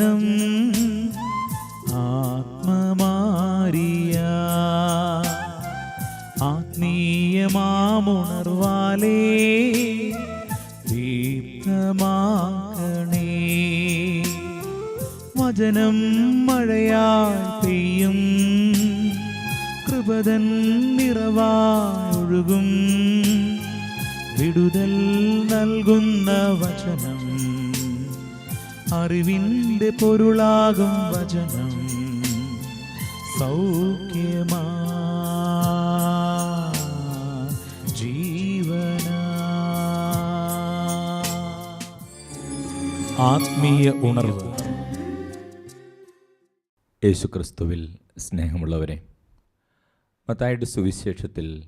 വചനം ആത്മമാരിയ ആത്മീയമാമുണർവാലേ ദീപ്തമാക്കണേ. വചനം മഴയാൽ പെയ്യും കൃപതൻ നിറവായൊഴുകും. വിടുതൽ നൽകുന്ന വചനം അറിവിന്റെ പൊരുളാകും വചനം സൗഖ്യമാ. ജീവന. ആത്മീയ ഉണർവ്. യേശുക്രിസ്തുവിൽ സ്നേഹമുള്ളവരെ മത്തായുടെ സുവിശേഷത്തിൽ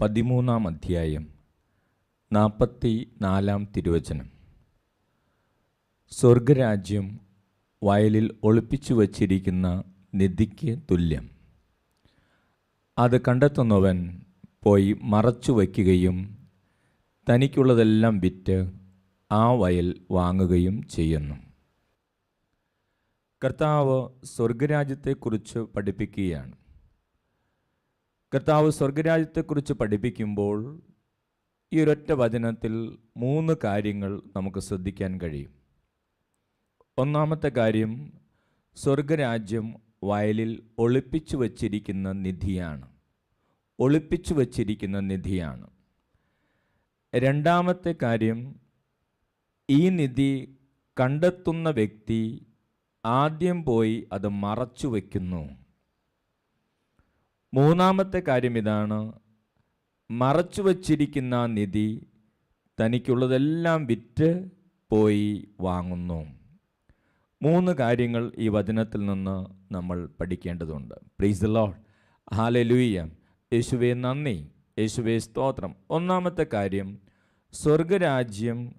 പതിമൂന്നാം അധ്യായം നാൽപ്പത്തി നാലാം തിരുവചനം. സ്വർഗരാജ്യം വയലിൽ ഒളിപ്പിച്ചു വച്ചിരിക്കുന്ന നിധിക്ക് തുല്യം. അത് കണ്ടെത്തുന്നവൻ പോയി മറച്ചു വയ്ക്കുകയും തനിക്കുള്ളതെല്ലാം വിറ്റ് ആ വയൽ വാങ്ങുകയും ചെയ്യുന്നു. കർത്താവ് സ്വർഗരാജ്യത്തെക്കുറിച്ച് പഠിപ്പിക്കുകയാണ്. കർത്താവ് സ്വർഗരാജ്യത്തെക്കുറിച്ച് പഠിപ്പിക്കുമ്പോൾ ഈ ഒരൊറ്റ വചനത്തിൽ മൂന്ന് കാര്യങ്ങൾ നമുക്ക് ശ്രദ്ധിക്കാൻ കഴിയും. ഒന്നാമത്തെ കാര്യം സ്വർഗരാജ്യം വയലിൽ ഒളിപ്പിച്ചു വച്ചിരിക്കുന്ന നിധിയാണ്. ഒളിപ്പിച്ചു വച്ചിരിക്കുന്ന നിധിയാണ്. രണ്ടാമത്തെ കാര്യം ഈ നിധി കണ്ടെത്തുന്ന വ്യക്തി ആദ്യം പോയി അത് മറച്ചു വയ്ക്കുന്നു. മൂന്നാമത്തെ കാര്യം ഇതാണ് മറച്ചു വച്ചിരിക്കുന്ന നിധി തനിക്കുള്ളതെല്ലാം വിറ്റ് പോയി വാങ്ങുന്നു. മൂന്ന് കാര്യങ്ങൾ ഈ വചനത്തിൽ നിന്ന് നമ്മൾ പഠിക്കേണ്ടതുണ്ട്. പ്ലീസ് ലോഡ് ഹാലലൂയ്യ യേശുവെ നന്ദി. യേശുവെ സ്തോത്രം. ഒന്നാമത്തെ കാര്യം സ്വർഗരാജ്യം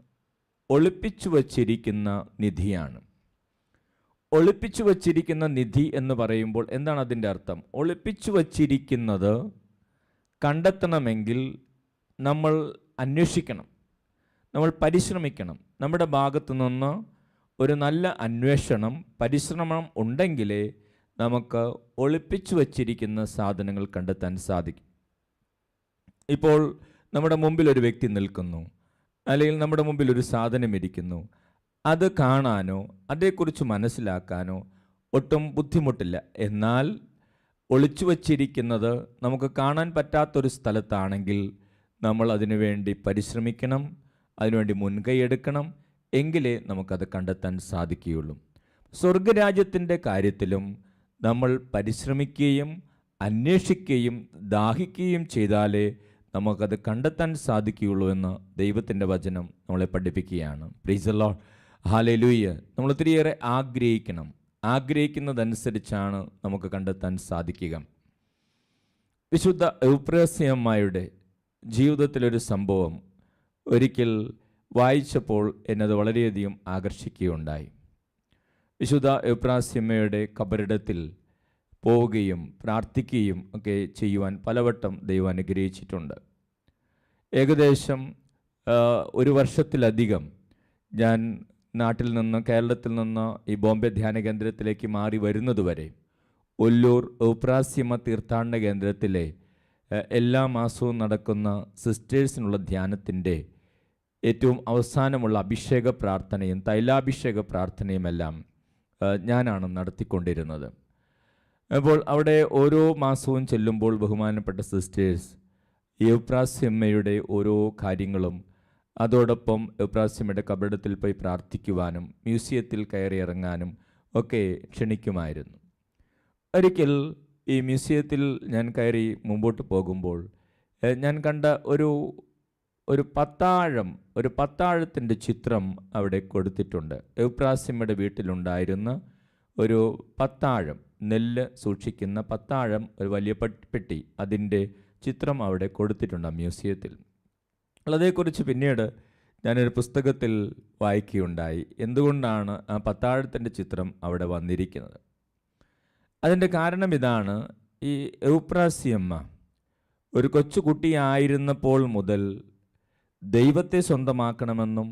ഒളിപ്പിച്ചു വച്ചിരിക്കുന്ന നിധിയാണ്. ഒളിപ്പിച്ചു വച്ചിരിക്കുന്ന നിധി എന്ന് പറയുമ്പോൾ എന്താണ് അതിന്റെ അർത്ഥം? ഒളിപ്പിച്ചു വച്ചിരിക്കുന്നത് കണ്ടെത്തണമെങ്കിൽ നമ്മൾ അന്വേഷിക്കണം. നമ്മൾ പരിശ്രമിക്കണം. നമ്മുടെ ഭാഗത്തു നിന്ന് ഒരു നല്ല അന്വേഷണം പരിശ്രമം ഉണ്ടെങ്കിലേ നമുക്ക് ഒളിപ്പിച്ചു വച്ചിരിക്കുന്ന സാധനങ്ങൾ കണ്ടെത്താൻ സാധിക്കും. ഇപ്പോൾ നമ്മുടെ മുമ്പിൽ ഒരു വ്യക്തി നിൽക്കുന്നു. അല്ലെങ്കിൽ നമ്മുടെ മുമ്പിൽ ഒരു സാധനം ഇരിക്കുന്നു. അത് കാണാനോ അതേക്കുറിച്ച് മനസ്സിലാക്കാനോ ഒട്ടും ബുദ്ധിമുട്ടില്ല. എന്നാൽ ഒളിച്ചു വച്ചിരിക്കുന്നത് നമുക്ക് കാണാൻ പറ്റാത്തൊരു സ്ഥലത്താണെങ്കിൽ നമ്മൾ അതിനുവേണ്ടി പരിശ്രമിക്കണം അതിനുവേണ്ടി മുൻകൈ എടുക്കണം എങ്കിലേ നമുക്കത് കണ്ടെത്താൻ സാധിക്കുകയുള്ളൂ. സ്വർഗരാജ്യത്തിന്റെ കാര്യത്തിലും നമ്മൾ പരിശ്രമിക്കുകയും അന്വേഷിക്കുകയും ദാഹിക്കുകയും ചെയ്താലേ നമുക്കത് കണ്ടെത്താൻ സാധിക്കുകയുള്ളൂ എന്ന് ദൈവത്തിന്റെ വചനം നമ്മളെ പഠിപ്പിക്കുകയാണ്. പ്ലീസ് അല്ലോ ഹാലെ ലൂയ്യ നമ്മൾ ഒത്തിരിയേറെ ആഗ്രഹിക്കണം. ആഗ്രഹിക്കുന്നതനുസരിച്ചാണ് നമുക്ക് കണ്ടെത്താൻ സാധിക്കുക. വിശുദ്ധ ഔപ്രസ്യമ്മയുടെ ജീവിതത്തിലൊരു സംഭവം. ഒരിക്കൽ വായിച്ചപ്പോൾ എന്നത് വളരെയധികം ആകർഷിക്കുകയുണ്ടായി. വിശുദ്ധ എബ്രാസിമ്മയുടെ കബറിടത്തിൽ പോവുകയും പ്രാർത്ഥിക്കുകയും ഒക്കെ ചെയ്യുവാൻ പലവട്ടം ദൈവം അനുഗ്രഹിച്ചിട്ടുണ്ട്. ഏകദേശം ഒരു വർഷത്തിലധികം ഞാൻ നാട്ടിൽ നിന്ന് കേരളത്തിൽ നിന്ന് ഈ ബോംബെ ധ്യാന കേന്ദ്രത്തിലേക്ക് മാറി വരുന്നതുവരെ ഒല്ലൂർ ഔപ്രാസ്യമ തീർത്ഥാടന കേന്ദ്രത്തിലെ എല്ലാ മാസവും നടക്കുന്ന സിസ്റ്റേഴ്സിനുള്ള ധ്യാനത്തിന്റെ ഏറ്റവും അവസാനമുള്ള അഭിഷേക പ്രാർത്ഥനയും തൈലാഭിഷേക പ്രാർത്ഥനയുമെല്ലാം ഞാനാണ് നടത്തിക്കൊണ്ടിരുന്നത്. അപ്പോൾ അവിടെ ഓരോ മാസവും ചെല്ലുമ്പോൾ ബഹുമാനപ്പെട്ട സിസ്റ്റേഴ്സ് യുപ്രാസ്യമ്മയുടെ ഓരോ കാര്യങ്ങളും അതോടൊപ്പം യുപ്രാസ്യമ്മയുടെ കബടത്തിൽ പോയി പ്രാർത്ഥിക്കുവാനും മ്യൂസിയത്തിൽ കയറി ഇറങ്ങാനും ഒക്കെ ക്ഷണിക്കുമായിരുന്നു. ഒരിക്കൽ ഈ മ്യൂസിയത്തിൽ ഞാൻ കയറി മുമ്പോട്ട് പോകുമ്പോൾ ഞാൻ കണ്ട ഒരു ഒരു പത്താഴം ഒരു പത്താഴത്തിന്റെ ചിത്രം അവിടെ കൊടുത്തിട്ടുണ്ട്. എപ്രാസ്യമ്മയുടെ വീട്ടിലുണ്ടായിരുന്ന ഒരു പത്താഴം നെല്ല് സൂക്ഷിക്കുന്ന പത്താഴം ഒരു വലിയ പെട്ടി അതിന്റെ ചിത്രം അവിടെ കൊടുത്തിട്ടുണ്ട് ആ മ്യൂസിയത്തിൽ. അതേക്കുറിച്ച് പിന്നീട് ഞാനൊരു പുസ്തകത്തിൽ വായിക്കുകയുണ്ടായി. എന്തുകൊണ്ടാണ് ആ പത്താഴത്തിന്റെ ചിത്രം അവിടെ വന്നിരിക്കുന്നത്? അതിന്റെ കാരണം ഇതാണ്. ഈ എവ്പ്രാസിയമ്മ ഒരു കൊച്ചുകുട്ടിയായിരുന്നപ്പോൾ മുതൽ ദൈവത്തെ സ്വന്തമാക്കണമെന്നും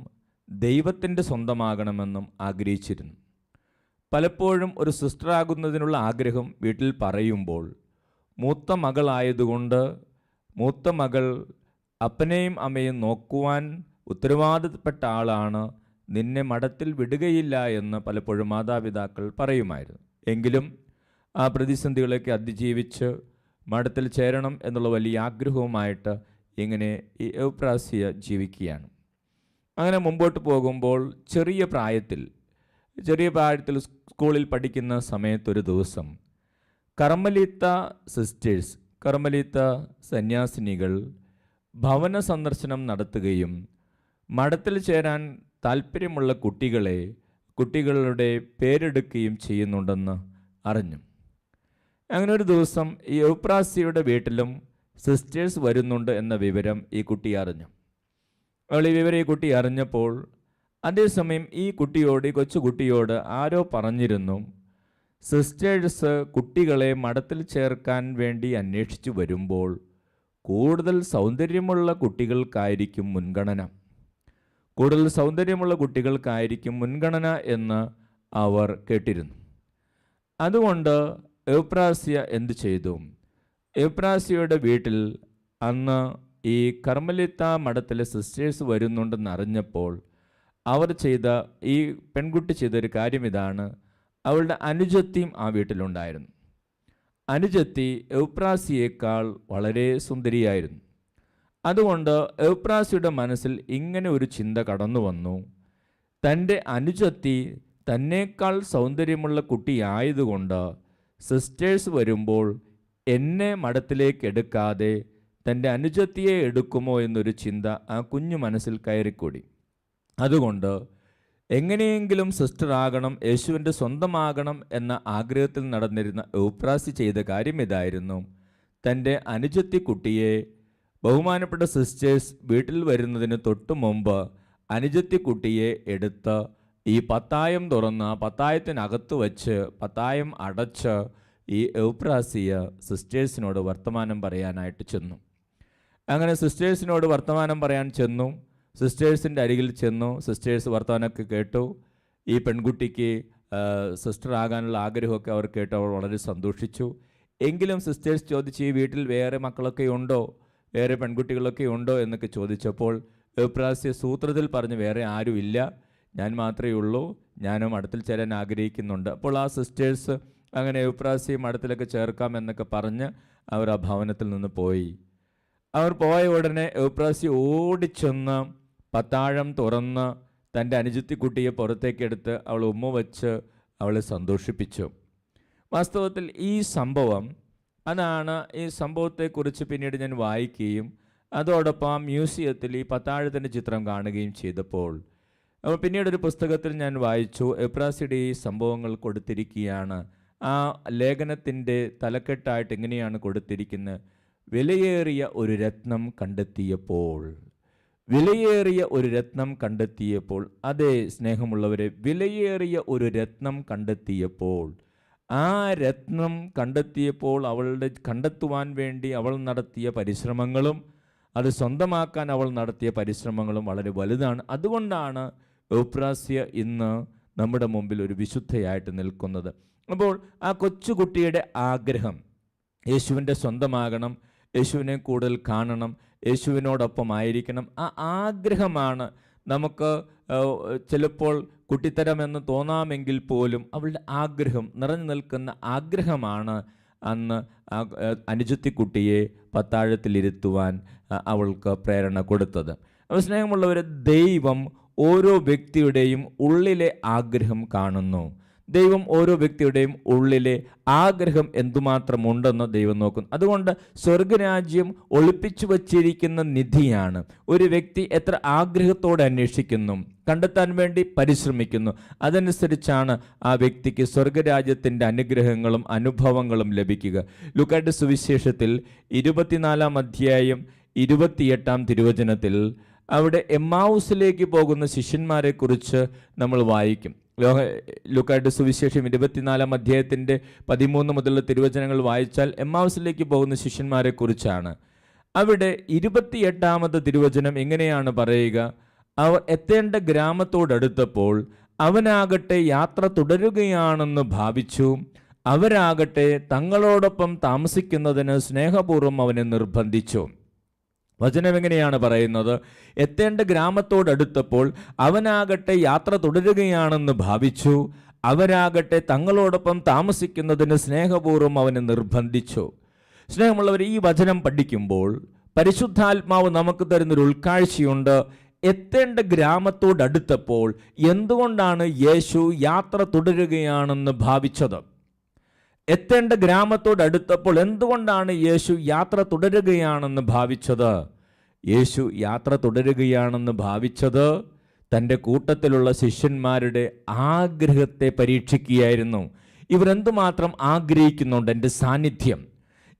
ദൈവത്തിന്റെ സ്വന്തമാകണമെന്നും ആഗ്രഹിച്ചിരുന്നു. പലപ്പോഴും ഒരു സിസ്റ്ററാകുന്നതിനുള്ള ആഗ്രഹം വീട്ടിൽ പറയുമ്പോൾ മൂത്ത മകളായതുകൊണ്ട് മൂത്ത മകൾ അപ്പനെയും അമ്മയും നോക്കുവാൻ ഉത്തരവാദിത്തപ്പെട്ട ആളാണ് നിന്നെ മഠത്തിൽ വിടുകയില്ല എന്ന് പലപ്പോഴും മാതാപിതാക്കൾ പറയുമായിരുന്നു. എങ്കിലും ആ പ്രതിസന്ധികളൊക്കെ അതിജീവിച്ച് മഠത്തിൽ ചേരണം എന്നുള്ള വലിയ ആഗ്രഹവുമായിട്ട് ഇങ്ങനെ ഈ എവപ്രാസിയ ജീവിക്കുകയാണ്. അങ്ങനെ മുമ്പോട്ട് പോകുമ്പോൾ ചെറിയ പ്രായത്തിൽ ചെറിയ പ്രായത്തിൽ സ്കൂളിൽ പഠിക്കുന്ന സമയത്തൊരു ദിവസം കർമ്മലീത്ത സിസ്റ്റേഴ്സ് കർമ്മലീത്ത സന്യാസിനികൾ ഭവന സന്ദർശനം നടത്തുകയും മഠത്തിൽ ചേരാൻ താല്പര്യമുള്ള കുട്ടികളെ കുട്ടികളുടെ പേരെടുക്കുകയും ചെയ്യുന്നുണ്ടെന്ന് അറിഞ്ഞു. അങ്ങനെ ഒരു ദിവസം ഈ ഔപ്രാസിയുടെ വീട്ടിലും സിസ്റ്റേഴ്സ് വരുന്നുണ്ട് എന്ന വിവരം ഈ കുട്ടി അറിഞ്ഞു. അവൾ ഈ വിവരം ഈ കുട്ടി അറിഞ്ഞപ്പോൾ അതേസമയം ഈ കുട്ടിയോട് ഈ കൊച്ചുകുട്ടിയോട് ആരോ പറഞ്ഞിരുന്നു സിസ്റ്റേഴ്സ് കുട്ടികളെ മഠത്തിൽ ചേർക്കാൻ വേണ്ടി അന്വേഷിച്ചു വരുമ്പോൾ കൂടുതൽ സൗന്ദര്യമുള്ള കുട്ടികൾക്കായിരിക്കും മുൻഗണന. കൂടുതൽ സൗന്ദര്യമുള്ള കുട്ടികൾക്കായിരിക്കും മുൻഗണന എന്ന് അവർ കേട്ടിരുന്നു. അതുകൊണ്ട് എവ്പ്രാസ്യ എന്തു ചെയ്തു? എവ്പ്രാസ്യയുടെ വീട്ടിൽ അന്ന് ഈ കർമ്മലിത്ത മഠത്തിലെ സിസ്റ്റേഴ്സ് വരുന്നുണ്ടെന്ന് അറിഞ്ഞപ്പോൾ അവർ ചെയ്ത ഈ പെൺകുട്ടി ചെയ്തൊരു കാര്യം ഇതാണ്. അവളുടെ അനുജത്തിയും ആ വീട്ടിലുണ്ടായിരുന്നു. അനുജത്തി എവ്പ്രാസിയേക്കാൾ വളരെ സുന്ദരിയായിരുന്നു. അതുകൊണ്ട് എവ്പ്രാസിയുടെ മനസ്സിൽ ഇങ്ങനെ ഒരു ചിന്ത കടന്നു വന്നു. തന്റെ അനുജത്തി തന്നേക്കാൾ സൗന്ദര്യമുള്ള കുട്ടിയായതുകൊണ്ട് സിസ്റ്റേഴ്സ് വരുമ്പോൾ എന്നെ മഠത്തിലേക്ക് എടുക്കാതെ തന്റെ അനുജത്തിയെ എടുക്കുമോ എന്നൊരു ചിന്ത ആ കുഞ്ഞു മനസ്സിൽ കയറിക്കൂടി. അതുകൊണ്ട് എങ്ങനെയെങ്കിലും സിസ്റ്റർ ആകണം യേശുവിന്റെ സ്വന്തമാകണം എന്ന ആഗ്രഹത്തിൽ നടന്നിരുന്ന ഔപ്രാസി ചെയ്ത കാര്യം ഇതായിരുന്നു. തന്റെ അനുജത്തി കുട്ടിയെ ബഹുമാനപ്പെട്ട സിസ്റ്റേഴ്സ് വീട്ടിൽ വരുന്നതിന് തൊട്ടു മുമ്പ് അനുജത്തി കുട്ടിയെ എടുത്ത് ഈ പത്തായം തുറന്ന് പത്തായത്തിനകത്ത് വച്ച് പത്തായം അടച്ച് ഈ എവ്പ്രാസിയ സിസ്റ്റേഴ്സിനോട് വർത്തമാനം പറയാനായിട്ട് ചെന്നു. അങ്ങനെ സിസ്റ്റേഴ്സിനോട് വർത്തമാനം പറയാൻ ചെന്നു. സിസ്റ്റേഴ്സിന്റെ അരികിൽ ചെന്നു. സിസ്റ്റേഴ്സ് വർത്തമാനമൊക്കെ കേട്ടു. ഈ പെൺകുട്ടിക്ക് സിസ്റ്റർ ആകാനുള്ള ആഗ്രഹമൊക്കെ അവർ കേട്ട്. അവർ വളരെ സന്തോഷിച്ചു. എങ്കിലും സിസ്റ്റേഴ്സ് ചോദിച്ച് ഈ വീട്ടിൽ വേറെ മക്കളൊക്കെ ഉണ്ടോ? വേറെ പെൺകുട്ടികളൊക്കെ ഉണ്ടോ? എന്നൊക്കെ ചോദിച്ചപ്പോൾ എപ്രാസ്യ സൂത്രത്തിൽ പറഞ്ഞ് വേറെ ആരുമില്ല. ഞാൻ മാത്രമേ ഉള്ളൂ. ഞാനും അടുത്തിൽ ചേരാൻ ആഗ്രഹിക്കുന്നുണ്ട്. അപ്പോൾ ആ സിസ്റ്റേഴ്സ് അങ്ങനെ യുപ്രാസിയും മഠത്തിലൊക്കെ ചേർക്കാം എന്നൊക്കെ പറഞ്ഞ് അവർ ആ ഭവനത്തിൽ നിന്ന് പോയി. അവർ പോയ ഉടനെ യുപ്രാസി ഓടിച്ചെന്ന് പത്താഴം തുറന്ന് തന്റെ അനുജത്തിക്കുട്ടിയെ പുറത്തേക്കെടുത്ത് അവൾ ഉമ്മ വച്ച് അവളെ സന്തോഷിപ്പിച്ചു. വാസ്തവത്തിൽ ഈ സംഭവം അതാണ് ഈ സംഭവത്തെക്കുറിച്ച് പിന്നീട് ഞാൻ വായിക്കുകയും അതോടൊപ്പം മ്യൂസിയത്തിൽ ഈ പത്താഴത്തിന്റെ ചിത്രം കാണുകയും ചെയ്തപ്പോൾ. അപ്പോൾ പിന്നീടൊരു പുസ്തകത്തിൽ ഞാൻ വായിച്ചു ഈ സംഭവങ്ങൾ കൊടുത്തിരിക്കുകയാണ്. ആ ലേഖനത്തിന്റെ തലക്കെട്ടായിട്ട് എങ്ങനെയാണ് കൊടുത്തിരിക്കുന്നത്? വിലയേറിയ ഒരു രത്നം കണ്ടെത്തിയപ്പോൾ വിലയേറിയ ഒരു രത്നം കണ്ടെത്തിയപ്പോൾ അതേ സ്നേഹമുള്ളവരെ വിലയേറിയ ഒരു രത്നം കണ്ടെത്തിയപ്പോൾ ആ രത്നം കണ്ടെത്തിയപ്പോൾ അവളുടെ കണ്ടെത്തുവാൻ വേണ്ടി അവൾ നടത്തിയ പരിശ്രമങ്ങളും അത് സ്വന്തമാക്കാൻ അവൾ നടത്തിയ പരിശ്രമങ്ങളും വളരെ വലുതാണ്. അതുകൊണ്ടാണ് ഔപ്രാസ്യ ഇന്ന് നമ്മുടെ മുമ്പിൽ ഒരു വിശുദ്ധയായിട്ട് നിൽക്കുന്നത്. അപ്പോൾ ആ കൊച്ചുകുട്ടിയുടെ ആഗ്രഹം യേശുവിന്റെ സ്വന്തമാകണം യേശുവിനെ കൂടുതൽ കാണണം യേശുവിനോടൊപ്പം ആയിരിക്കണം ആ ആഗ്രഹമാണ് നമുക്ക് ചിലപ്പോൾ കുട്ടിത്തരമെന്ന് തോന്നാമെങ്കിൽ പോലും അവളുടെ ആഗ്രഹം നിറഞ്ഞു നിൽക്കുന്ന ആഗ്രഹമാണ് അന്ന് അനുജത്തിക്കുട്ടിയെ പത്താഴത്തിലിരുത്തുവാൻ അവൾക്ക് പ്രേരണ കൊടുത്തത്. അപ്പോൾ സ്നേഹമുള്ളവരെ ദൈവം ഓരോ വ്യക്തിയുടെയും ഉള്ളിലെ ആഗ്രഹം കാണുന്നു. ദൈവം ഓരോ വ്യക്തിയുടെയും ഉള്ളിലെ ആഗ്രഹം എന്തുമാത്രമുണ്ടെന്ന് ദൈവം നോക്കുന്നു. അതുകൊണ്ട് സ്വർഗരാജ്യം ഒളിപ്പിച്ചു വച്ചിരിക്കുന്ന നിധിയാണ്. ഒരു വ്യക്തി എത്ര ആഗ്രഹത്തോടെ അന്വേഷിക്കുന്നു കണ്ടെത്താൻ വേണ്ടി പരിശ്രമിക്കുന്നു അതനുസരിച്ചാണ് ആ വ്യക്തിക്ക് സ്വർഗരാജ്യത്തിന്റെ അനുഗ്രഹങ്ങളും അനുഭവങ്ങളും ലഭിക്കുക. ലുക്കാട്ട് സുവിശേഷത്തിൽ ഇരുപത്തിനാലാം അധ്യായം ഇരുപത്തിയെട്ടാം തിരുവചനത്തിൽ അവിടെ എമ്മാവൂസിലേക്ക് പോകുന്ന ശിഷ്യന്മാരെക്കുറിച്ച് നമ്മൾ വായിക്കും. ലോക ലുക്കായിട്ട് സുവിശേഷം ഇരുപത്തിനാലാം അധ്യായത്തിന്റെ പതിമൂന്ന് മുതലുള്ള തിരുവചനങ്ങൾ വായിച്ചാൽ എമ്മാവസിലേക്ക് പോകുന്ന ശിഷ്യന്മാരെക്കുറിച്ചാണ്. അവിടെ ഇരുപത്തിയെട്ടാമത് തിരുവചനം എങ്ങനെയാണ് പറയുക? അവർ എത്തേണ്ട ഗ്രാമത്തോടടുത്തപ്പോൾ അവനാകട്ടെ യാത്ര തുടരുകയാണെന്ന് ഭാവിച്ചു. അവരാകട്ടെ തങ്ങളോടൊപ്പം താമസിക്കുന്നതിന് സ്നേഹപൂർവം അവനെ നിർബന്ധിച്ചു. വചനം എങ്ങനെയാണ് പറയുന്നത്? എത്തേണ്ട ഗ്രാമത്തോടടുത്തപ്പോൾ അവനാകട്ടെ യാത്ര തുടരുകയാണെന്ന് ഭാവിച്ചു. അവരാകട്ടെ തങ്ങളോടൊപ്പം താമസിക്കുന്നതിന് സ്നേഹപൂർവം അവനെ നിർബന്ധിച്ചു. സ്നേഹമുള്ളവർ ഈ വചനം പഠിക്കുമ്പോൾ പരിശുദ്ധാത്മാവ് നമുക്ക് തരുന്നൊരു ഉൾക്കാഴ്ചയുണ്ട്. എത്തേണ്ട ഗ്രാമത്തോടടുത്തപ്പോൾ എന്തുകൊണ്ടാണ് യേശു യാത്ര തുടരുകയാണെന്ന് ഭാവിച്ചത്? എത്തേണ്ട ഗ്രാമത്തോടടുത്തപ്പോൾ എന്തുകൊണ്ടാണ് യേശു യാത്ര തുടരുകയാണെന്ന് ഭാവിച്ചത്? യേശു യാത്ര തുടരുകയാണെന്ന് ഭാവിച്ചത് തന്റെ കൂട്ടത്തിലുള്ള ശിഷ്യന്മാരുടെ ആഗ്രഹത്തെ പരീക്ഷിക്കുകയായിരുന്നു. ഇവരെന്തുമാത്രം ആഗ്രഹിക്കുന്നുണ്ട് എന്റെ സാന്നിധ്യം?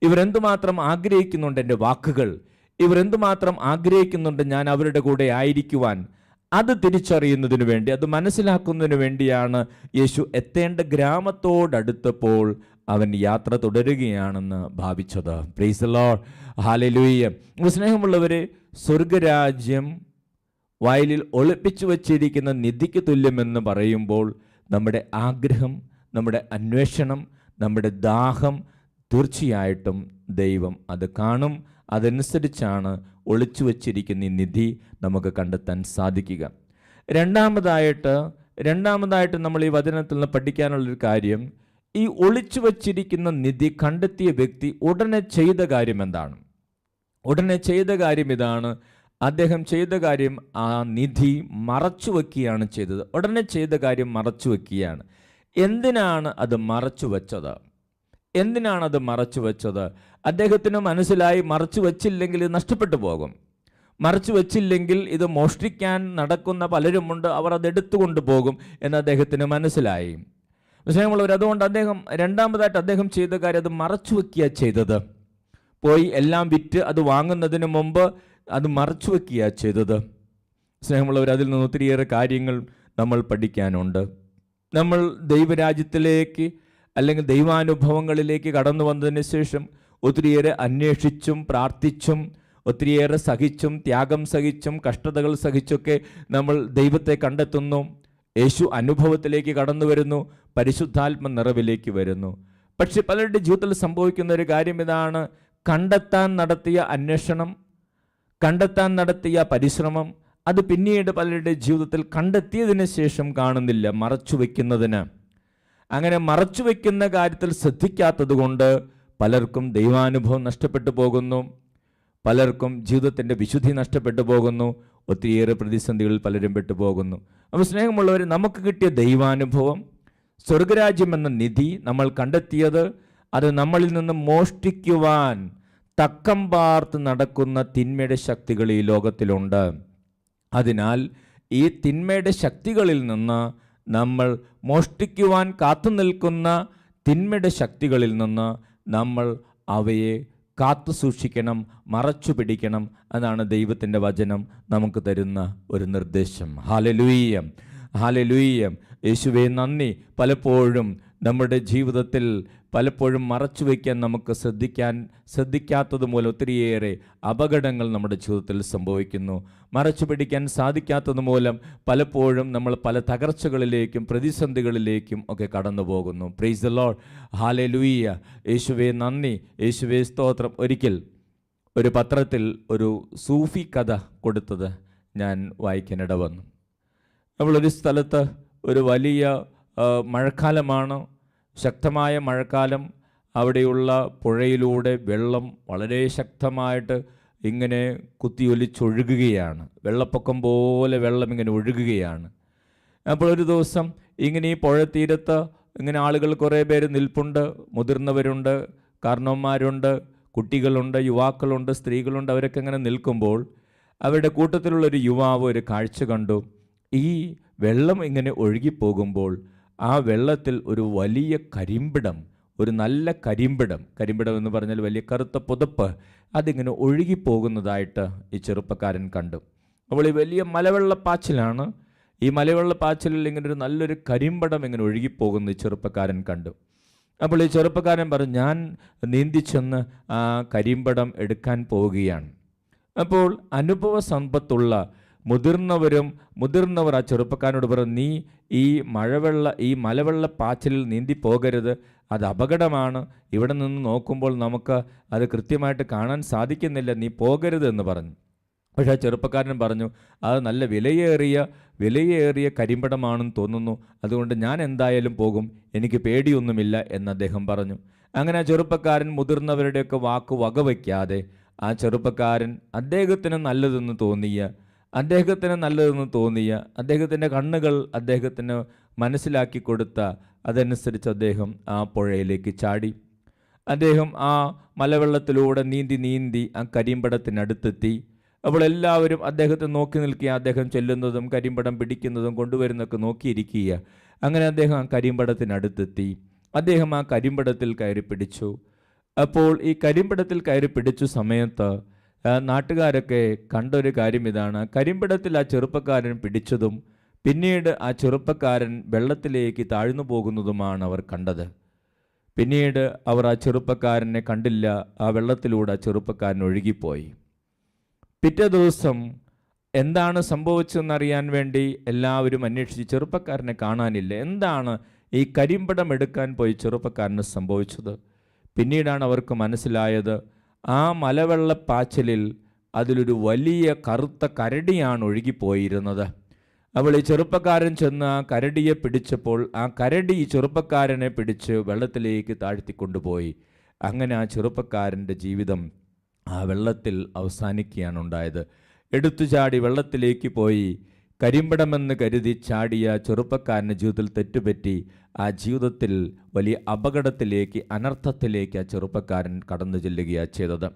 ഇവരെന്തുമാത്രം ആഗ്രഹിക്കുന്നുണ്ട് എന്റെ വാക്കുകൾ? ഇവരെന്തുമാത്രം ആഗ്രഹിക്കുന്നുണ്ട് ഞാൻ അവരുടെ കൂടെ ആയിരിക്കുവാൻ? അത് തിരിച്ചറിയുന്നതിന് വേണ്ടി അത് മനസ്സിലാക്കുന്നതിന് വേണ്ടിയാണ് യേശു എത്തേണ്ട ഗ്രാമത്തോടടുത്തപ്പോൾ അവൻ യാത്ര തുടരുകയാണെന്ന് ഭാവിച്ചത്. പ്രീസ് ലോഡ് ഹാലലൂയ്യ സ്നേഹമുള്ളവരെ സ്വർഗരാജ്യം വയലിൽ ഒളിപ്പിച്ചു വച്ചിരിക്കുന്ന നിധിക്ക് തുല്യമെന്ന് പറയുമ്പോൾ നമ്മുടെ ആഗ്രഹം നമ്മുടെ അന്വേഷണം നമ്മുടെ ദാഹം തീർച്ചയായിട്ടും ദൈവം അത് കാണും. അതനുസരിച്ചാണ് ഒളിച്ചു വച്ചിരിക്കുന്ന ഈ നിധി നമുക്ക് കണ്ടെത്താൻ സാധിക്കുക. രണ്ടാമതായിട്ട് രണ്ടാമതായിട്ട് നമ്മൾ ഈ വചനത്തിൽ നിന്ന് പഠിക്കാനുള്ളൊരു കാര്യം ഈ ഒളിച്ചു വച്ചിരിക്കുന്ന നിധി കണ്ടെത്തിയ വ്യക്തി ഉടനെ ചെയ്ത കാര്യം എന്താണ്? ഉടനെ ചെയ്ത കാര്യം ഇതാണ്. അദ്ദേഹം ചെയ്ത കാര്യം ആ നിധി മറച്ചു വയ്ക്കുകയാണ് ചെയ്തത്. ഉടനെ ചെയ്ത കാര്യം മറച്ചു വയ്ക്കുകയാണ് എന്തിനാണ് അത് മറച്ചു വച്ചത്? എന്തിനാണ് അത് മറച്ചു വച്ചത്? അദ്ദേഹത്തിന് മനസ്സിലായി മറച്ചു വച്ചില്ലെങ്കിൽ ഇത് നഷ്ടപ്പെട്ടു പോകും. മറച്ചു വച്ചില്ലെങ്കിൽ ഇത് മോഷ്ടിക്കാൻ നടക്കുന്ന പലരുമുണ്ട്. അവർ അത് എടുത്തുകൊണ്ട് പോകും എന്ന് അദ്ദേഹത്തിന് മനസ്സിലായി. വിഷയമുള്ളവർ അതുകൊണ്ട് അദ്ദേഹം രണ്ടാമതായിട്ട് അദ്ദേഹം ചെയ്ത കാര്യം അത് മറച്ചു വയ്ക്കുക ചെയ്തത്. പോയി എല്ലാം വിറ്റ് അത് വാങ്ങുന്നതിന് മുമ്പ് അത് മറച്ചു വയ്ക്കുക ചെയ്തത്. സ്നേഹമുള്ളവർ അതിൽ നിന്ന് ഒത്തിരിയേറെ കാര്യങ്ങൾ നമ്മൾ പഠിക്കാനുണ്ട്. നമ്മൾ ദൈവരാജ്യത്തിലേക്ക് അല്ലെങ്കിൽ ദൈവാനുഭവങ്ങളിലേക്ക് കടന്നു വന്നതിന് ശേഷം ഒത്തിരിയേറെ അന്വേഷിച്ചും പ്രാർത്ഥിച്ചും ഒത്തിരിയേറെ സഹിച്ചും ത്യാഗം സഹിച്ചും കഷ്ടതകൾ സഹിച്ചൊക്കെ നമ്മൾ ദൈവത്തെ കണ്ടെത്തുന്നു. യേശു അനുഭവത്തിലേക്ക് കടന്നു വരുന്നു പരിശുദ്ധാത്മ നിറവിലേക്ക് വരുന്നു. പക്ഷെ പലരുടെ ജീവിതത്തിൽ സംഭവിക്കുന്ന ഒരു കാര്യം ഇതാണ്. കണ്ടെത്താൻ നടത്തിയ അന്വേഷണം കണ്ടെത്താൻ നടത്തിയ പരിശ്രമം അത് പിന്നീട് പലരുടെ ജീവിതത്തിൽ കണ്ടെത്തിയതിന് ശേഷം കാണുന്നില്ല മറച്ചു വയ്ക്കുന്നതിന് അങ്ങനെ മറച്ചു വയ്ക്കുന്ന കാര്യത്തിൽ ശ്രദ്ധിക്കാത്തത് കൊണ്ട് പലർക്കും ദൈവാനുഭവം നഷ്ടപ്പെട്ടു പോകുന്നു. പലർക്കും ജീവിതത്തിന്റെ വിശുദ്ധി നഷ്ടപ്പെട്ടു പോകുന്നു. ഒത്തിരിയേറെ പ്രതിസന്ധികളിൽ പലരും പെട്ടുപോകുന്നു. അപ്പോൾ സ്നേഹമുള്ളവർ നമുക്ക് കിട്ടിയ ദൈവാനുഭവം സ്വർഗരാജ്യം എന്ന നിധി നമ്മൾ കണ്ടെത്തിയത് അത് നമ്മളിൽ നിന്ന് മോഷ്ടിക്കുവാൻ തക്കം പാർത്ത് നടക്കുന്ന തിന്മയുടെ ശക്തികൾ ഈ ലോകത്തിലുണ്ട്. അതിനാൽ ഈ തിന്മയുടെ ശക്തികളിൽ നിന്ന് നമ്മൾ മോഷ്ടിക്കുവാൻ കാത്തു നിൽക്കുന്ന തിന്മയുടെ ശക്തികളിൽ നിന്ന് നമ്മൾ അവയെ കാത്തു സൂക്ഷിക്കണം മറച്ചു പിടിക്കണം എന്നാണ് ദൈവത്തിന്റെ വചനം നമുക്ക് തരുന്ന ഒരു നിർദ്ദേശം. ഹാലലുയ്യം ഹാലലുയ്യം യേശുവേ നന്ദി. പലപ്പോഴും നമ്മുടെ ജീവിതത്തിൽ പലപ്പോഴും മറച്ചു വയ്ക്കാൻ നമുക്ക് ശ്രദ്ധിക്കാൻ ശ്രദ്ധിക്കാത്തത് മൂലം ഒത്തിരിയേറെ അപകടങ്ങൾ നമ്മുടെ ജീവിതത്തിൽ സംഭവിക്കുന്നു. മറച്ചു പിടിക്കാൻ സാധിക്കാത്തത് മൂലം പലപ്പോഴും നമ്മൾ പല തകർച്ചകളിലേക്കും പ്രതിസന്ധികളിലേക്കും ഒക്കെ കടന്നു പോകുന്നു പ്രീസ് ദ ലോഡ് ഹാലെ ലൂയ്യ യേശുവേ നന്ദി. യേശുവേ സ്തോത്രം. ഒരിക്കൽ ഒരു പത്രത്തിൽ ഒരു സൂഫി കഥ കൊടുത്തത് ഞാൻ വായിക്കാനിട വന്നു നമ്മളൊരു സ്ഥലത്ത് ഒരു വലിയ മഴക്കാലമാണ്. ശക്തമായ മഴക്കാലം അവിടെയുള്ള പുഴയിലൂടെ വെള്ളം വളരെ ശക്തമായിട്ട് ഇങ്ങനെ കുത്തിയൊലിച്ചൊഴുകുകയാണ്. വെള്ളപ്പൊക്കം പോലെ വെള്ളം ഇങ്ങനെ ഒഴുകുകയാണ്. അപ്പോൾ ഒരു ദിവസം ഇങ്ങനെ ഈ പുഴത്തീരത്ത് ഇങ്ങനെ ആളുകൾ കുറേ പേര് നിൽപ്പുണ്ട്. മുതിർന്നവരുണ്ട് കാരണവന്മാരുണ്ട് കുട്ടികളുണ്ട് യുവാക്കളുണ്ട് സ്ത്രീകളുണ്ട്. അവരൊക്കെ ഇങ്ങനെ നിൽക്കുമ്പോൾ അവരുടെ കൂട്ടത്തിലുള്ള ഒരു യുവാവ് ഒരു കാഴ്ച കണ്ടു. ഈ വെള്ളം ഇങ്ങനെ ഒഴുകിപ്പോകുമ്പോൾ ആ വെള്ളത്തിൽ ഒരു വലിയ കരിമ്പിടം ഒരു നല്ല കരിമ്പിടം. കരിമ്പിടം എന്ന് പറഞ്ഞാൽ വലിയ കറുത്ത പുതപ്പ്. അതിങ്ങനെ ഒഴുകിപ്പോകുന്നതായിട്ട് ഈ ചെറുപ്പക്കാരൻ കണ്ടു. അപ്പോൾ ഈ വലിയ മലവെള്ളപ്പാച്ചിലാണ് ഈ മലവെള്ളപ്പാച്ചിലിൽ ഇങ്ങനെ ഒരു നല്ലൊരു കരിമ്പടം ഇങ്ങനെ ഒഴുകിപ്പോകുന്ന ഈ ചെറുപ്പക്കാരൻ കണ്ടു. അപ്പോൾ ഈ ചെറുപ്പക്കാരൻ പറഞ്ഞു ഞാൻ നീന്തി ചെന്ന് ആ കരിമ്പടം എടുക്കാൻ പോവുകയാണ്. അപ്പോൾ അനുഭവ സമ്പത്തുള്ള മുതിർന്നവരും മുതിർന്നവർ ആ ചെറുപ്പക്കാരനോട് പറഞ്ഞു നീ ഈ മഴവെള്ള ഈ മലവെള്ള പാച്ചിലിൽ നീന്തി പോകരുത് അത് അപകടമാണ്. ഇവിടെ നിന്ന് നോക്കുമ്പോൾ നമുക്ക് അത് കൃത്യമായിട്ട് കാണാൻ സാധിക്കുന്നില്ല. നീ പോകരുത് എന്ന് പറഞ്ഞു. പക്ഷേ ചെറുപ്പക്കാരൻ പറഞ്ഞു അത് നല്ല വിലയേറിയ വിലയേറിയ കരിമ്പടമാണെന്ന് തോന്നുന്നു. അതുകൊണ്ട് ഞാൻ എന്തായാലും പോകും. എനിക്ക് പേടിയൊന്നുമില്ല എന്ന് അദ്ദേഹം പറഞ്ഞു. അങ്ങനെ ആ ചെറുപ്പക്കാരൻ മുതിർന്നവരുടെയൊക്കെ വാക്ക് വകവയ്ക്കാതെ ആ ചെറുപ്പക്കാരൻ അദ്ദേഹത്തിന് നല്ലതെന്ന് തോന്നിയ അദ്ദേഹത്തിന് നല്ലതെന്ന് തോന്നിയ അദ്ദേഹത്തിന്റെ കണ്ണുകൾ അദ്ദേഹത്തിന് മനസ്സിലാക്കി കൊടുത്ത അതനുസരിച്ച് അദ്ദേഹം ആ പുഴയിലേക്ക് ചാടി. അദ്ദേഹം ആ മലവെള്ളത്തിലൂടെ നീന്തി നീന്തി ആ കരിമ്പടത്തിനടുത്തെത്തി. അപ്പോൾ എല്ലാവരും അദ്ദേഹത്തെ നോക്കി നിൽക്കുക അദ്ദേഹം ചെല്ലുന്നതും കരിമ്പടം പിടിക്കുന്നതും കൊണ്ടുവരുന്നതൊക്കെ നോക്കിയിരിക്കുക. അങ്ങനെ അദ്ദേഹം ആ കരിമ്പടത്തിനടുത്തെത്തി. അദ്ദേഹം ആ കരിമ്പടത്തിൽ കയറി പിടിച്ചു. അപ്പോൾ ഈ കരിമ്പടത്തിൽ കയറി പിടിച്ച സമയത്ത് നാട്ടുകാരൊക്കെ കണ്ടൊരു കാര്യം ഇതാണ് കരിമ്പടത്തിൽ ആ ചെറുപ്പക്കാരൻ പിടിച്ചതും പിന്നീട് ആ ചെറുപ്പക്കാരൻ വെള്ളത്തിലേക്ക് താഴ്ന്നു പോകുന്നതുമാണ് അവർ കണ്ടത്. പിന്നീട് അവർ ആ ചെറുപ്പക്കാരനെ കണ്ടില്ല. ആ വെള്ളത്തിലൂടെ ആ ചെറുപ്പക്കാരൻ ഒഴുകിപ്പോയി. പിറ്റേ ദിവസം എന്താണ് സംഭവിച്ചതെന്നറിയാൻ വേണ്ടി എല്ലാവരും അന്വേഷിച്ച് ചെറുപ്പക്കാരനെ കാണാനില്ല. എന്താണ് ഈ കരിമ്പടം എടുക്കാൻ പോയി ചെറുപ്പക്കാരന് സംഭവിച്ചത്? പിന്നീടാണ് അവർക്ക് മനസ്സിലായത് ആ മലവെള്ളപ്പാച്ചിലിൽ അതിലൊരു വലിയ കറുത്ത കരടിയാണ് ഒഴുകിപ്പോയിരുന്നത്. അവൾ ഈ ചെറുപ്പക്കാരൻ ചെന്ന് ആ കരടിയെ പിടിച്ചപ്പോൾ ആ കരടി ഈ ചെറുപ്പക്കാരനെ പിടിച്ച് വെള്ളത്തിലേക്ക് താഴ്ത്തിക്കൊണ്ടുപോയി. അങ്ങനെ ആ ചെറുപ്പക്കാരന്റെ ജീവിതം ആ വെള്ളത്തിൽ അവസാനിക്കുകയാണ് ഉണ്ടായത്. എടുത്തു ചാടി വെള്ളത്തിലേക്ക് പോയി. കരിമ്പടമെന്ന് കരുതി ചാടിയ ചെറുപ്പക്കാരന്റെ ജീവിതത്തിൽ തെറ്റുപറ്റി ആ ജീവിതത്തിൽ വലിയ അപകടത്തിലേക്ക് അനർത്ഥത്തിലേക്ക് ആ ചെറുപ്പക്കാരൻ കടന്നു ചെല്ലുകയാണ് ചെയ്തത്.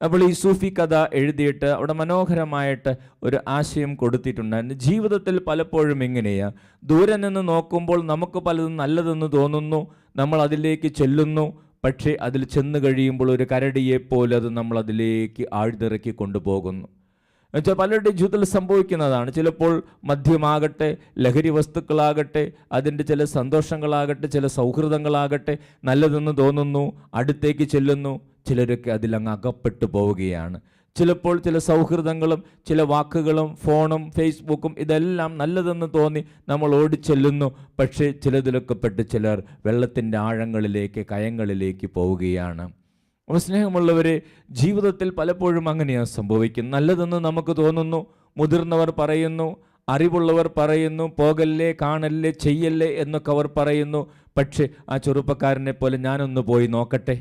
അപ്പോൾ ഈ സൂഫി കഥ എഴുതിയിട്ട് അവിടെ മനോഹരമായിട്ട് ഒരു ആശയം കൊടുത്തിട്ടുണ്ടായിരുന്നു ജീവിതത്തിൽ പലപ്പോഴും എങ്ങനെയാ ദൂരെ നിന്ന് നോക്കുമ്പോൾ നമുക്ക് പലതും നല്ലതെന്ന് തോന്നുന്നു നമ്മൾ അതിലേക്ക് ചെല്ലുന്നു പക്ഷേ അതിൽ ചെന്ന് കഴിയുമ്പോൾ ഒരു കരടിയെപ്പോലെ അത് നമ്മൾ അതിലേക്ക് ആഴ്തിറക്കി കൊണ്ടുപോകുന്നു. എന്നുവെച്ചാൽ പലരുടെ ജീവിതത്തിൽ സംഭവിക്കുന്നതാണ്. ചിലപ്പോൾ മദ്യമാകട്ടെ ലഹരി വസ്തുക്കളാകട്ടെ അതിന്റെ ചില സന്തോഷങ്ങളാകട്ടെ ചില സൗഹൃദങ്ങളാകട്ടെ നല്ലതെന്ന് തോന്നുന്നു അടുത്തേക്ക് ചെല്ലുന്നു ചിലരൊക്കെ അതിലങ്ങ് അകപ്പെട്ടു പോവുകയാണ്. ചിലപ്പോൾ ചില സൗഹൃദങ്ങളും ചില വാക്കുകളും ഫോണും ഫേസ്ബുക്കും ഇതെല്ലാം നല്ലതെന്ന് തോന്നി നമ്മൾ ഓടിച്ചെല്ലുന്നു. പക്ഷേ ചിലതിലൊക്കെ പെട്ട് ചിലർ വെള്ളത്തിന്റെ ആഴങ്ങളിലേക്ക് കയങ്ങളിലേക്ക് പോവുകയാണ്. അപ്പോൾ സ്നേഹമുള്ളവരെ ജീവിതത്തിൽ പലപ്പോഴും അങ്ങനെയാണ് സംഭവിക്കും. നല്ലതെന്ന് നമുക്ക് തോന്നുന്നു മുതിർന്നവർ പറയുന്നു അറിവുള്ളവർ പറയുന്നു പോകല്ലേ കാണല്ലേ ചെയ്യല്ലേ എന്നൊക്കെ അവർ പറയുന്നു. പക്ഷേ ആ ചെറുപ്പക്കാരനെ പോലെ ഞാനൊന്ന് പോയി നോക്കട്ടെ?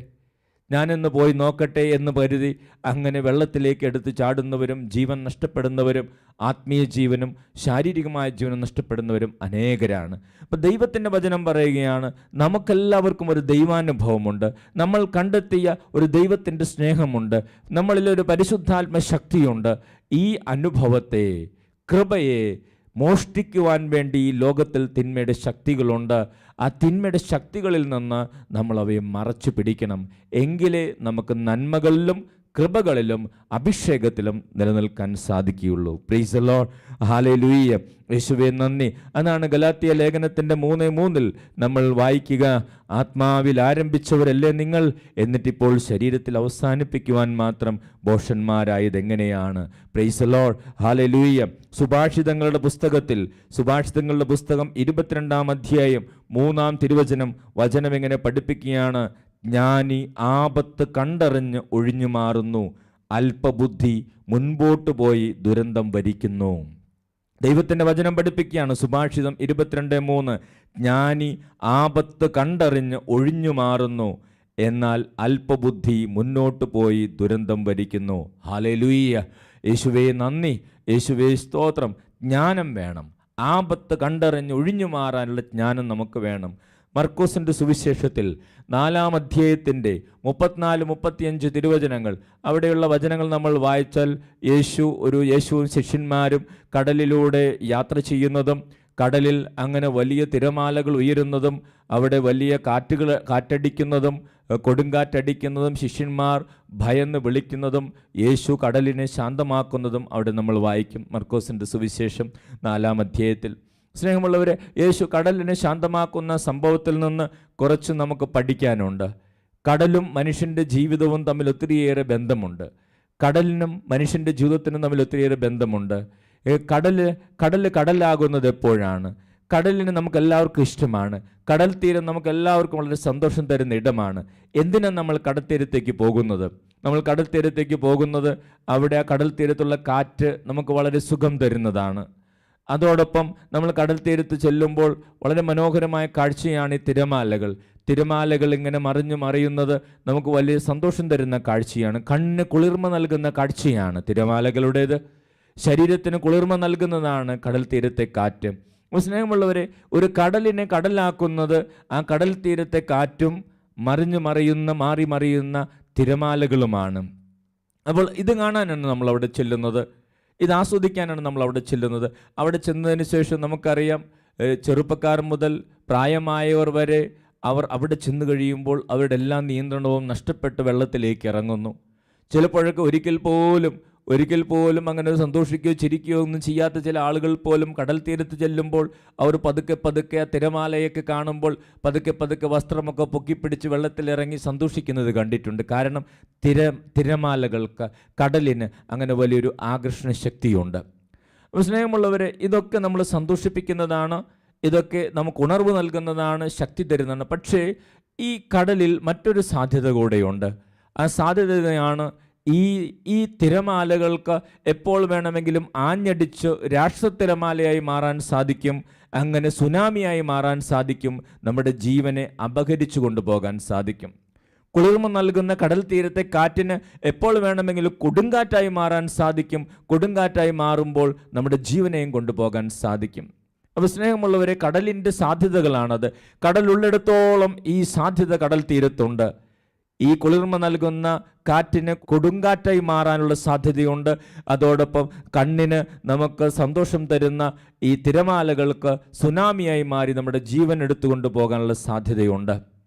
ഞാനൊന്ന് പോയി നോക്കട്ടെ എന്ന് കരുതി അങ്ങനെ വെള്ളത്തിലേക്ക് എടുത്ത് ചാടുന്നവരും ജീവൻ നഷ്ടപ്പെടുന്നവരും ആത്മീയ ജീവനും ശാരീരികമായ ജീവനും നഷ്ടപ്പെടുന്നവരും അനേകരാണ്. അപ്പം ദൈവത്തിന്റെ വചനം പറയുകയാണ് നമുക്കെല്ലാവർക്കും ഒരു ദൈവാനുഭവമുണ്ട്. നമ്മൾ കണ്ടെത്തിയ ഒരു ദൈവത്തിന്റെ സ്നേഹമുണ്ട്. നമ്മളിലൊരു പരിശുദ്ധാത്മ ശക്തിയുണ്ട്. ഈ അനുഭവത്തെ കൃപയെ മോഷ്ടിക്കുവാൻ വേണ്ടി ഈ ലോകത്തിൽ തിന്മയുടെ ശക്തികളുണ്ട്. ആ തിന്മയുടെ ശക്തികളിൽ നിന്ന് നമ്മൾ അവയെ മറച്ചു പിടിക്കണം. എങ്കിലേ നമുക്ക് നന്മകളിലും കൃപകളിലും അഭിഷേകത്തിലും നിലനിൽക്കാൻ സാധിക്കുകയുള്ളൂ. പ്രീസ് ലോൺ ഹാലേ ലൂയ്യ യേശുവെ നന്ദി. അതാണ് ഗലാത്തിയ ലേഖനത്തിന്റെ മൂന്ന് മൂന്നിൽ നമ്മൾ വായിക്കുക. ആത്മാവിൽ ആരംഭിച്ചവരല്ലേ നിങ്ങൾ? എന്നിട്ടിപ്പോൾ ശരീരത്തിൽ അവസാനിപ്പിക്കുവാൻ മാത്രം ബോഷന്മാരായത് എങ്ങനെയാണ്? പ്രൈസ് ലോൾ ഹാലെ ലൂയ്യ സുഭാഷിതങ്ങളുടെ പുസ്തകത്തിൽ സുഭാഷിതങ്ങളുടെ പുസ്തകം ഇരുപത്തിരണ്ടാം അധ്യായം മൂന്നാം തിരുവചനം വചനം എങ്ങനെ പഠിപ്പിക്കുകയാണ്? ജ്ഞാനി ആപത്ത് കണ്ടറിഞ്ഞ് ഒഴിഞ്ഞു മാറുന്നു. അല്പബുദ്ധി മുൻപോട്ട് പോയി ദുരന്തം വരിക്കുന്നു. ദൈവത്തിന്റെ വചനം പഠിപ്പിക്കുകയാണ്. സുഭാഷിതം ഇരുപത്തിരണ്ട് മൂന്ന്. ജ്ഞാനി ആപത്ത് കണ്ടറിഞ്ഞ് ഒഴിഞ്ഞു മാറുന്നു. എന്നാൽ അല്പബുദ്ധി മുന്നോട്ട് പോയി ദുരന്തം വരിക്കുന്നു. ഹാലലുയ്യ യേശുവേ നന്ദി. യേശുവേ സ്തോത്രം. ജ്ഞാനം വേണം. ആപത്ത് കണ്ടറിഞ്ഞ് ഒഴിഞ്ഞു മാറാനുള്ള ജ്ഞാനം നമുക്ക് വേണം. മർക്കോസിന്റെ സുവിശേഷത്തിൽ നാലാം അധ്യായത്തിന്റെ മുപ്പത്തിനാല് മുപ്പത്തിയഞ്ച് തിരുവചനങ്ങൾ. അവിടെയുള്ള വചനങ്ങൾ നമ്മൾ വായിച്ചാൽ യേശു ഒരു യേശുവും ശിഷ്യന്മാരും കടലിലൂടെ യാത്ര ചെയ്യുന്നതും കടലിൽ അങ്ങനെ വലിയ തിരമാലകൾ ഉയരുന്നതും അവിടെ വലിയ കാറ്റുകൾ കാറ്റടിക്കുന്നതും കൊടുങ്കാറ്റടിക്കുന്നതും ശിഷ്യന്മാർ ഭയന്ന് വിളിക്കുന്നതും യേശു കടലിനെ ശാന്തമാക്കുന്നതും അവിടെ നമ്മൾ വായിക്കും. മർക്കോസിന്റെ സുവിശേഷം നാലാം അധ്യായത്തിൽ. സ്നേഹമുള്ളവരെ യേശു കടലിനെ ശാന്തമാക്കുന്ന സംഭവത്തിൽ നിന്ന് കുറച്ച് നമുക്ക് പഠിക്കാനുണ്ട്. കടലും മനുഷ്യന്റെ ജീവിതവും തമ്മിൽ ഒത്തിരിയേറെ ബന്ധമുണ്ട്. കടലിനും മനുഷ്യന്റെ ജീവിതത്തിനും തമ്മിൽ ഒത്തിരിയേറെ ബന്ധമുണ്ട്. കടൽ കടൽ കടൽ കടലാകുന്നത് എപ്പോഴാണ്? കടലിന് നമുക്ക് എല്ലാവർക്കും ഇഷ്ടമാണ്. കടൽ തീരം നമുക്ക് എല്ലാവർക്കും വളരെ സന്തോഷം തരുന്ന ഇടമാണ്. എന്തിനാണ് നമ്മൾ കടൽത്തീരത്തേക്ക് പോകുന്നത്? നമ്മൾ കടൽ തീരത്തേക്ക് പോകുന്നത് അവിടെ ആ കടൽ തീരത്തുള്ള കാറ്റ് നമുക്ക് വളരെ സുഖം തരുന്നതാണ്. അതോടൊപ്പം നമ്മൾ കടൽ തീരത്ത് ചെല്ലുമ്പോൾ വളരെ മനോഹരമായ കാഴ്ചയാണ് ഈ തിരമാലകൾ. തിരമാലകൾ ഇങ്ങനെ മറിഞ്ഞു മറിയുന്നത് നമുക്ക് വലിയ സന്തോഷം തരുന്ന കാഴ്ചയാണ്. കണ്ണിന് കുളിർമ നൽകുന്ന കാഴ്ചയാണ് തിരമാലകളുടേത്. ശരീരത്തിന് കുളിർമ നൽകുന്നതാണ് കടൽ തീരത്തെ കാറ്റ്. സ്നേഹമുള്ളവരെ ഒരു കടലിനെ കടലാക്കുന്നത് ആ കടൽ തീരത്തെ കാറ്റും മറിഞ്ഞു മറിയുന്ന മാറി മറിയുന്ന തിരമാലകളുമാണ്. അപ്പോൾ ഇത് കാണാനാണ് നമ്മൾ അവിടെ ചെല്ലുന്നത്. ഇത് ആസ്വദിക്കാനാണ് നമ്മൾ അവിടെ ചെല്ലുന്നത്. അവിടെ ചെന്നതിന് ശേഷം നമുക്കറിയാം ചെറുപ്പക്കാർ മുതൽ പ്രായമായവർ വരെ അവർ അവിടെ ചെന്ന് കഴിയുമ്പോൾ അവരുടെ എല്ലാ നിയന്ത്രണവും നഷ്ടപ്പെട്ട് വെള്ളത്തിലേക്ക് ഇറങ്ങുന്നു. ചിലപ്പോഴൊക്കെ ഒരിക്കൽ പോലും ഒരിക്കൽ പോലും അങ്ങനെ സന്തോഷിക്കുകയോ ചിരിക്കുകയോ ഒന്നും ചെയ്യാത്ത ചില ആളുകൾ പോലും കടൽ തീരത്ത് ചെല്ലുമ്പോൾ അവർ പതുക്കെ പതുക്കെ ആ തിരമാലയൊക്കെ കാണുമ്പോൾ പതുക്കെ പതുക്കെ വസ്ത്രമൊക്കെ പൊക്കിപ്പിടിച്ച് വെള്ളത്തിലിറങ്ങി സന്തോഷിക്കുന്നത് കണ്ടിട്ടുണ്ട്. കാരണം തിര തിരമാലകൾക്ക് കടലിന് അങ്ങനെ വലിയൊരു ആകർഷണ ശക്തിയുണ്ട്. സ്നേഹമുള്ളവരെ ഇതൊക്കെ നമ്മൾ സന്തോഷിപ്പിക്കുന്നതാണ് ഇതൊക്കെ നമുക്ക് ഉണർവ് നൽകുന്നതാണ് ശക്തി തരുന്നതാണ്. പക്ഷേ ഈ കടലിൽ മറ്റൊരു സാധ്യത കൂടെയുണ്ട്. ആ സാധ്യതയാണ് ഈ ഈ തിരമാലകൾക്ക് എപ്പോൾ വേണമെങ്കിലും ആഞ്ഞടിച്ച് രാഷ്ട്രത്തിരമാലയായി മാറാൻ സാധിക്കും അങ്ങനെ സുനാമിയായി മാറാൻ സാധിക്കും നമ്മുടെ ജീവനെ അപഹരിച്ചു കൊണ്ടുപോകാൻ സാധിക്കും. കുളിർമ നൽകുന്ന കടൽ തീരത്തെ കാറ്റിന് എപ്പോൾ വേണമെങ്കിലും കൊടുങ്കാറ്റായി മാറാൻ സാധിക്കും കൊടുങ്കാറ്റായി മാറുമ്പോൾ നമ്മുടെ ജീവനെയും കൊണ്ടുപോകാൻ സാധിക്കും. അപ്പോൾ സ്നേഹമുള്ളവരെ കടലിന്റെ സാധ്യതകളാണത്. കടലുള്ളിടത്തോളം ഈ സാധ്യത കടൽ തീരത്തുണ്ട്. ഈ കുളിർമ നൽകുന്ന കാറ്റിന് കൊടുങ്കാറ്റായി മാറാനുള്ള സാധ്യതയുണ്ട്. അതോടൊപ്പം കണ്ണിന് നമുക്ക് സന്തോഷം തരുന്ന ഈ തിരമാലകൾക്ക് സുനാമിയായി മാറി നമ്മുടെ ജീവൻ എടുത്തുകൊണ്ട് പോകാനുള്ള സാധ്യതയുണ്ട്.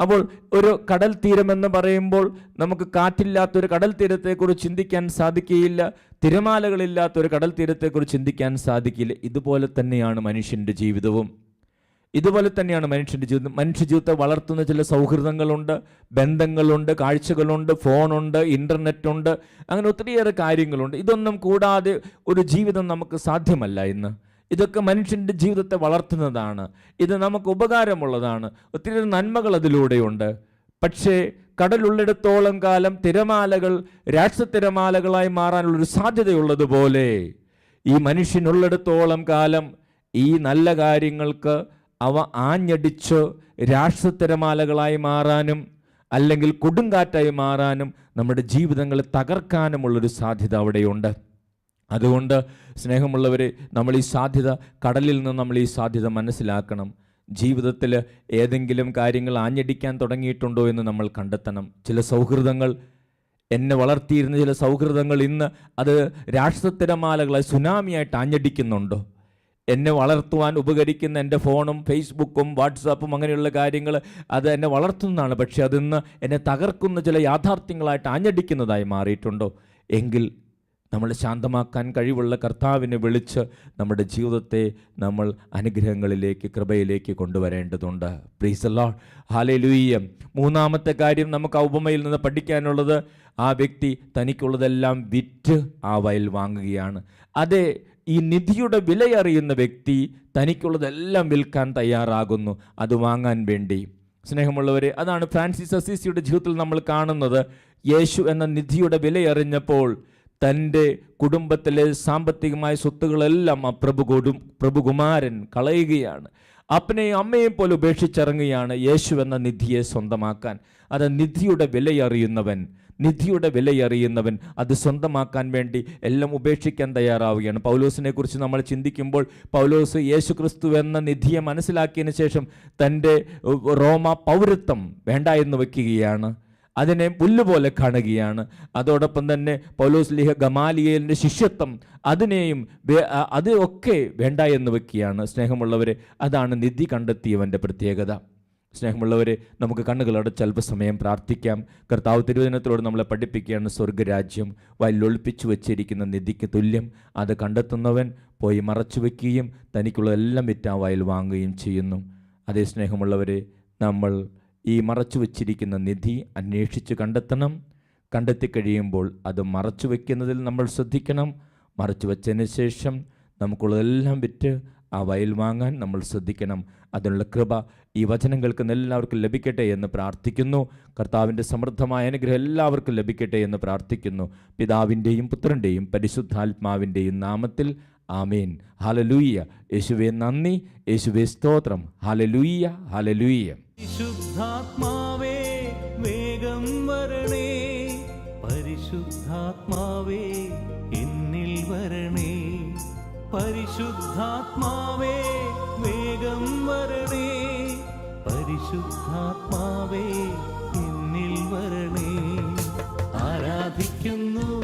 അപ്പോൾ ഒരു കടൽ തീരമെന്ന് പറയുമ്പോൾ നമുക്ക് കാറ്റില്ലാത്തൊരു കടൽ തീരത്തെക്കുറിച്ച് ചിന്തിക്കാൻ സാധിക്കുകയില്ല. തിരമാലകളില്ലാത്തൊരു കടൽ തീരത്തെക്കുറിച്ച് ചിന്തിക്കാൻ സാധിക്കില്ല. ഇതുപോലെ തന്നെയാണ് മനുഷ്യന്റെ ജീവിതവും. ഇതുപോലെ തന്നെയാണ് മനുഷ്യന്റെ ജീവിതം. മനുഷ്യ ജീവിതത്തെ വളർത്തുന്ന ചില സൗഹൃദങ്ങളുണ്ട് ബന്ധങ്ങളുണ്ട് കാഴ്ചകളുണ്ട് ഫോണുണ്ട് ഇന്റർനെറ്റ് ഉണ്ട് അങ്ങനെ ഒത്തിരിയേറെ കാര്യങ്ങളുണ്ട്. ഇതൊന്നും കൂടാതെ ഒരു ജീവിതം നമുക്ക് സാധ്യമല്ല ഇന്ന്. ഇതൊക്കെ മനുഷ്യന്റെ ജീവിതത്തെ വളർത്തുന്നതാണ്. ഇത് നമുക്ക് ഉപകാരമുള്ളതാണ്. ഒത്തിരി നന്മകൾ അതിലൂടെയുണ്ട്. പക്ഷേ കടലുള്ളിടത്തോളം കാലം തിരമാലകൾ രാഷ്ട്രത്തിരമാലകളായി മാറാനുള്ളൊരു സാധ്യതയുള്ളതുപോലെ ഈ മനുഷ്യനുള്ളിടത്തോളം കാലം ഈ നല്ല കാര്യങ്ങൾക്ക് അവ ആഞ്ഞടിച്ച് രാഷ്ട്രത്തിരമാലകളായി മാറാനും അല്ലെങ്കിൽ കൊടുങ്കാറ്റായി മാറാനും നമ്മുടെ ജീവിതങ്ങളെ തകർക്കാനുമുള്ളൊരു സാധ്യത അവിടെയുണ്ട്. അതുകൊണ്ട് സ്നേഹമുള്ളവരെ നമ്മൾ ഈ സാധ്യത കടലിൽ നിന്ന് നമ്മൾ ഈ സാധ്യത മനസ്സിലാക്കണം. ജീവിതത്തിൽ ഏതെങ്കിലും കാര്യങ്ങൾ ആഞ്ഞടിക്കാൻ തുടങ്ങിയിട്ടുണ്ടോ എന്ന് നമ്മൾ കണ്ടെത്തണം. ചില സൗഹൃദങ്ങൾ എന്നെ വളർത്തിയിരുന്ന ചില സൗഹൃദങ്ങൾ ഇന്ന് അത് രാഷ്ട്രത്തിരമാലകളെ സുനാമിയായിട്ട് ആഞ്ഞടിക്കുന്നുണ്ടോ? എന്നെ വളർത്തുവാൻ ഉപകരിക്കുന്ന എന്റെ ഫോണും ഫേസ്ബുക്കും വാട്സാപ്പും അങ്ങനെയുള്ള കാര്യങ്ങൾ അത് എന്നെ വളർത്തുന്നതാണ്. പക്ഷേ അതിന്ന് എന്നെ തകർക്കുന്ന ചില യാഥാർത്ഥ്യങ്ങളായിട്ട് ആഞ്ഞടിക്കുന്നതായി മാറിയിട്ടുണ്ടോ? എങ്കിൽ നമ്മൾ ശാന്തമാക്കാൻ കഴിവുള്ള കർത്താവിനെ വിളിച്ച് നമ്മുടെ ജീവിതത്തെ നമ്മൾ അനുഗ്രഹങ്ങളിലേക്ക് കൃപയിലേക്ക് കൊണ്ടുവരേണ്ടതുണ്ട്. പ്രീസല്ലോ ഹാലേ ലൂയ്യം മൂന്നാമത്തെ കാര്യം നമുക്ക് ആ ഉപമയിൽ നിന്ന് പഠിക്കാനുള്ളത് ആ വ്യക്തി തനിക്കുള്ളതെല്ലാം വിറ്റ് ആ വയൽ വാങ്ങുകയാണ്. അതെ ഈ നിധിയുടെ വിലയറിയുന്ന വ്യക്തി തനിക്കുള്ളതെല്ലാം വിൽക്കാൻ തയ്യാറാകുന്നു. അത് വാങ്ങാൻ വേണ്ടി. സ്നേഹമുള്ളവരെ അതാണ് ഫ്രാൻസിസ് അസീസിയുടെ ജീവിതത്തിൽ നമ്മൾ കാണുന്നത്. യേശു എന്ന നിധിയുടെ വിലയറിഞ്ഞപ്പോൾ തന്റെ കുടുംബത്തിലെ സാമ്പത്തികമായ സ്വത്തുകളെല്ലാം ആ പ്രഭു കൊടും പ്രഭുകുമാരൻ കളയുകയാണ്. അപ്പനെയും അമ്മയെയും പോലെ ഉപേക്ഷിച്ചിറങ്ങുകയാണ് യേശു എന്ന നിധിയെ സ്വന്തമാക്കാൻ. അത് നിധിയുടെ വിലയറിയുന്നവൻ നിധിയുടെ വിലയറിയുന്നവൻ അത് സ്വന്തമാക്കാൻ വേണ്ടി എല്ലാം ഉപേക്ഷിക്കാൻ തയ്യാറാവുകയാണ്. പൗലോസിനെ കുറിച്ച് നമ്മൾ ചിന്തിക്കുമ്പോൾ പൗലോസ് യേശു ക്രിസ്തു എന്ന നിധിയെ മനസ്സിലാക്കിയതിന് ശേഷം തന്റെ റോമ പൗരത്വം വേണ്ട എന്ന് വയ്ക്കുകയാണ് അതിനെ പുല്ലുപോലെ കാണുകയാണ്. അതോടൊപ്പം തന്നെ പൗലോസ് ലിഹ ഗമാലിയലിന്റെ ശിഷ്യത്വം അതിനെയും അത് ഒക്കെ വേണ്ട എന്ന് വയ്ക്കുകയാണ് സ്നേഹമുള്ളവരെ അതാണ് നിധി കണ്ടെത്തിയവന്റെ പ്രത്യേകത. സ്നേഹമുള്ളവരെ നമുക്ക് കണ്ണുകളടച്ച് അല്പസമയം പ്രാർത്ഥിക്കാം. കർത്താവ് തിരുവചനത്തിലൂടെ നമ്മളെ പഠിപ്പിക്കുകയാണ് സ്വർഗരാജ്യം വയലൊളിപ്പിച്ചു വച്ചിരിക്കുന്ന നിധിക്ക് തുല്യം. അത് കണ്ടെത്തുന്നവൻ പോയി മറച്ചു വയ്ക്കുകയും തനിക്കുള്ളതെല്ലാം വിറ്റ് ആ വയൽ വാങ്ങുകയും ചെയ്യുന്നു. അതേ സ്നേഹമുള്ളവരെ നമ്മൾ ഈ മറച്ചു വച്ചിരിക്കുന്ന നിധി അന്വേഷിച്ച് കണ്ടെത്തണം. കണ്ടെത്തി കഴിയുമ്പോൾ അത് മറച്ചു വയ്ക്കുന്നതിൽ നമ്മൾ ശ്രദ്ധിക്കണം. മറച്ചു വച്ചതിന് ശേഷം നമുക്കുള്ളതെല്ലാം വിറ്റ് ആ വയൽ വാങ്ങാൻ നമ്മൾ ശ്രദ്ധിക്കണം. അതിനുള്ള കൃപ ഈ വചനങ്ങൾക്ക് എല്ലാവർക്കും ലഭിക്കട്ടെ എന്ന് പ്രാർത്ഥിക്കുന്നു. കർത്താവിന്റെ സമൃദ്ധമായ അനുഗ്രഹം എല്ലാവർക്കും ലഭിക്കട്ടെ എന്ന് പ്രാർത്ഥിക്കുന്നു. പിതാവിന്റെയും പുത്രന്റെയും പരിശുദ്ധാത്മാവിന്റെയും നാമത്തിൽ ആമേൻ. ഹാലലൂയ്യ യേശുവെ നന്ദി. യേശുവെ സ്തോത്രം. ഹാലലൂയ്യ ഹാലലൂയ്യ പരിശുദ്ധാത്മാവേ വേഗം വരണേ. പരിശുദ്ധാത്മാവേ പരിശുദ്ധാത്മാവേ വേഗം വരണേ. പരിശുദ്ധാത്മാവേ എന്നിൽ വരണേ. ആരാധിക്കുന്നു.